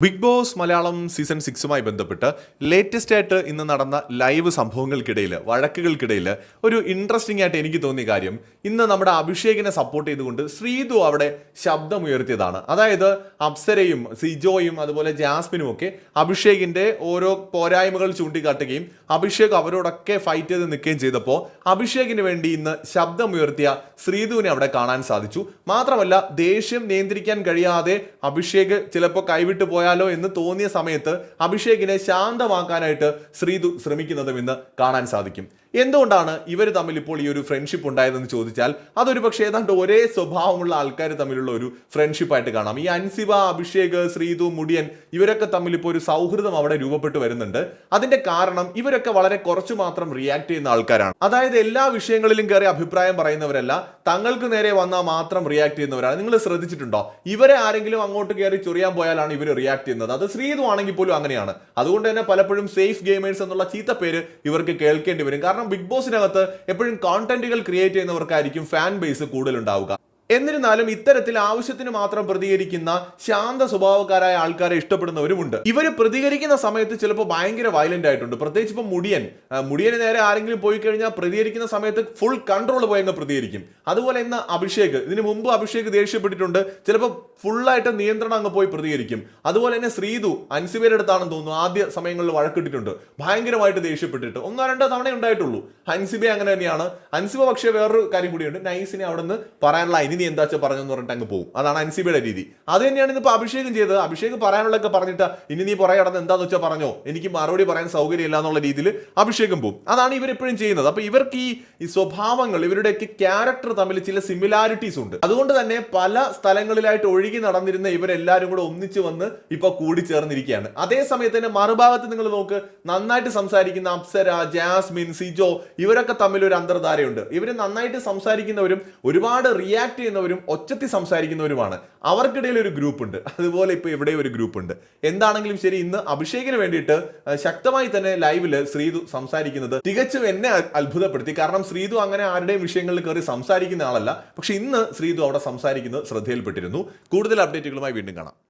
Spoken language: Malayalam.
ബിഗ് ബോസ് മലയാളം സീസൺ സിക്സുമായി ബന്ധപ്പെട്ട് ലേറ്റസ്റ്റ് ആയിട്ട് ഇന്ന് നടന്ന ലൈവ് സംഭവങ്ങൾക്കിടയിൽ വഴക്കുകൾക്കിടയിൽ ഒരു ഇൻട്രസ്റ്റിംഗ് ആയിട്ട് എനിക്ക് തോന്നിയ കാര്യം ഇന്ന് നമ്മുടെ അഭിഷേകിനെ സപ്പോർട്ട് ചെയ്തുകൊണ്ട് ശ്രീതു അവിടെ ശബ്ദമുയർത്തിയതാണ്. അതായത് അപ്സരയും സിജോയും അതുപോലെ ജാസ്മിനും ഒക്കെ അഭിഷേകിന്റെ ഓരോ പോരായ്മകൾ ചൂണ്ടിക്കാട്ടുകയും അഭിഷേക് അവരോടൊക്കെ ഫൈറ്റ് ചെയ്ത് നിൽക്കുകയും ചെയ്തപ്പോൾ അഭിഷേകിന് വേണ്ടി ഇന്ന് ശബ്ദമുയർത്തിയ ശ്രീതുവിനെ അവിടെ കാണാൻ സാധിച്ചു. മാത്രമല്ല ദേഷ്യം നിയന്ത്രിക്കാൻ കഴിയാതെ അഭിഷേക് ചിലപ്പോൾ കൈവിട്ട് പോയാലോ എന്ന് തോന്നിയ സമയത്ത് അഭിഷേകിനെ ശാന്തമാക്കാനായിട്ട് ശ്രീതു ശ്രമിക്കുന്നതും ഇന്ന് കാണാൻ സാധിക്കും. എന്തുകൊണ്ടാണ് ഇവർ തമ്മിൽ ഇപ്പോൾ ഈ ഒരു ഫ്രണ്ട്ഷിപ്പ് ഉണ്ടായതെന്ന് ചോദിച്ചാൽ അതൊരു പക്ഷേ ഏതാണ്ട് ഒരേ സ്വഭാവമുള്ള ആൾക്കാർ തമ്മിലുള്ള ഒരു ഫ്രണ്ട്ഷിപ്പ് ആയിട്ട് കാണാം. ഈ അൻസിബ അഭിഷേക് ശ്രീതു മുടിയൻ ഇവരൊക്കെ തമ്മിൽ ഇപ്പോൾ ഒരു സൗഹൃദം അവിടെ രൂപപ്പെട്ടു വരുന്നുണ്ട്. അതിന്റെ കാരണം ഇവരൊക്കെ വളരെ കുറച്ചു മാത്രം റിയാക്ട് ചെയ്യുന്ന ആൾക്കാരാണ്. അതായത് എല്ലാ വിഷയങ്ങളിലും കയറി അഭിപ്രായം പറയുന്നവരല്ല തങ്ങൾക്ക് നേരെ വന്നാൽ മാത്രം റിയാക്ട് ചെയ്യുന്നവരാണ്. നിങ്ങൾ ശ്രദ്ധിച്ചിട്ടുണ്ടോ? ഇവരെ ആരെങ്കിലും അങ്ങോട്ട് കയറി ചൊറിയാൻ പോയാലാണ് ഇവർ റിയാക്ട് ചെയ്യുന്നത്. അത് ശ്രീതു ആണെങ്കിൽ പോലും അങ്ങനെയാണ്. അതുകൊണ്ട് തന്നെ പലപ്പോഴും സേഫ് ഗെയിമേഴ്സ് എന്നുള്ള ചീത്ത പേര് ഇവർക്ക് കേൾക്കേണ്ടി വരും. കാരണം ബിഗ് ബോസിനകത്ത് എപ്പോഴും കോണ്ടന്റുകൾ ക്രിയേറ്റ് ചെയ്യുന്നവർക്കായിരിക്കും ഫാൻ ബേസ് കൂടുതൽ ഉണ്ടാവുക എന്നിരുന്നാലും ഇത്തരത്തിൽ ആവശ്യത്തിന് മാത്രം പ്രതികരിക്കുന്ന ശാന്ത സ്വഭാവക്കാരായ ആൾക്കാരെ ഇഷ്ടപ്പെടുന്നവരുമുണ്ട്. ഇവർ പ്രതികരിക്കുന്ന സമയത്ത് ചിലപ്പോൾ ഭയങ്കര വയലന്റ് ആയിട്ടുണ്ട്. പ്രത്യേകിച്ച് ഇപ്പം മുടിയൻ. മുടിയന് നേരെ ആരെങ്കിലും പോയി കഴിഞ്ഞാൽ പ്രതികരിക്കുന്ന സമയത്ത് ഫുൾ കൺട്രോൾ പോയങ്ങ് പ്രതികരിക്കും. അതുപോലെ ഇന്ന് അഭിഷേക്. ഇതിനു മുമ്പ് അഭിഷേക് ദേഷ്യപ്പെട്ടിട്ടുണ്ട്. ചിലപ്പോൾ ഫുള്ളായിട്ട് നിയന്ത്രണം അങ്ങ് പോയി പ്രതികരിക്കും. അതുപോലെ തന്നെ ശ്രീതു അൻസിബയുടെ അടുത്താണെന്ന് തോന്നുന്നു. ആദ്യ സമയങ്ങളിൽ വഴക്കിട്ടിട്ടുണ്ട്. ഭയങ്കരമായിട്ട് ദേഷ്യപ്പെട്ടിട്ട്. ഒന്നോ രണ്ടോ തവണ ഉണ്ടായിട്ടുള്ളൂ. ഹൻസിബെ അങ്ങനെ തന്നെയാണ്. അൻസിബ പക്ഷേ വേറൊരു കാര്യം കൂടിയുണ്ട്. നൈസിനെ അവിടെ നിന്ന് പറയാനുള്ള നീ എന്താ വെച്ചാൽ പറഞ്ഞെന്ന് പറഞ്ഞിട്ട് അങ്ങ് പോകും അതാണ് അൻസിബിയുടെ രീതി. അത് തന്നെയാണ് ഇന്നിപ്പോൾ അഭിഷേകം ചെയ്തത്. അഭിഷേക് പറയാനുള്ളതൊക്കെ പറഞ്ഞിട്ട് ഇനി നീ പുറകെ കടന്ന് എന്താന്ന് വെച്ചാൽ പറഞ്ഞോ? എനിക്ക് മറുപടി പറയാൻ സൗകര്യമില്ല എന്നുള്ള രീതിയിൽ അഭിഷേകം പോകും അതാണ് ഇവർ എപ്പോഴും ചെയ്യുന്നത്. അപ്പോൾ ഇവർക്ക് ഈ സ്വഭാവങ്ങൾ ഇവരുടെയൊക്കെ ക്യാരക്ടർ തമ്മിൽ ചില സിമിലാരിറ്റീസ് ഉണ്ട്. അതുകൊണ്ട് തന്നെ പല സ്ഥലങ്ങളിലായിട്ട് ഒഴുകി നടന്നിരുന്ന ഇവരെല്ലാവരും കൂടെ ഒന്നിച്ച് വന്ന് ഇപ്പൊ കൂടിച്ചേർന്നിരിക്കുകയാണ്. അതേ സമയത്ത് തന്നെ മറുഭാഗത്ത് നിങ്ങൾ നോക്ക് നന്നായിട്ട് സംസാരിക്കുന്ന അപ്സര ജാസ്മിൻ സിജോ ഇവരൊക്കെ തമ്മിൽ ഒരു അന്തർധാരയുണ്ട്. ഇവർ നന്നായിട്ട് സംസാരിക്കുന്നവരും ഒരുപാട് റിയാക്ട് ചെയ്യുന്നവരും ഒച്ചത്തി സംസാരിക്കുന്നവരുമാണ്. അവർക്കിടയിൽ ഒരു ഗ്രൂപ്പ് ഉണ്ട്. അതുപോലെ ഇപ്പൊ ഇവിടെ ഒരു ഗ്രൂപ്പ് ഉണ്ട്. എന്താണെങ്കിലും ശരി ഇന്ന് അഭിഷേകിന് വേണ്ടിയിട്ട് ശക്തമായി തന്നെ ലൈവിൽ ശ്രീതു സംസാരിക്കുന്നത് തികച്ചും എന്നെ അത്ഭുതപ്പെടുത്തി. കാരണം ശ്രീതു അങ്ങനെ ആരുടെയും വിഷയങ്ങളിൽ കയറി സംസാരിക്കുന്ന ആളല്ല. പക്ഷെ ഇന്ന് ശ്രീതു അവിടെ സംസാരിക്കുന്നത് ശ്രദ്ധയിൽപ്പെട്ടിരുന്നു. കൂടുതൽ അപ്ഡേറ്റുകളുമായി വീണ്ടും കാണാം.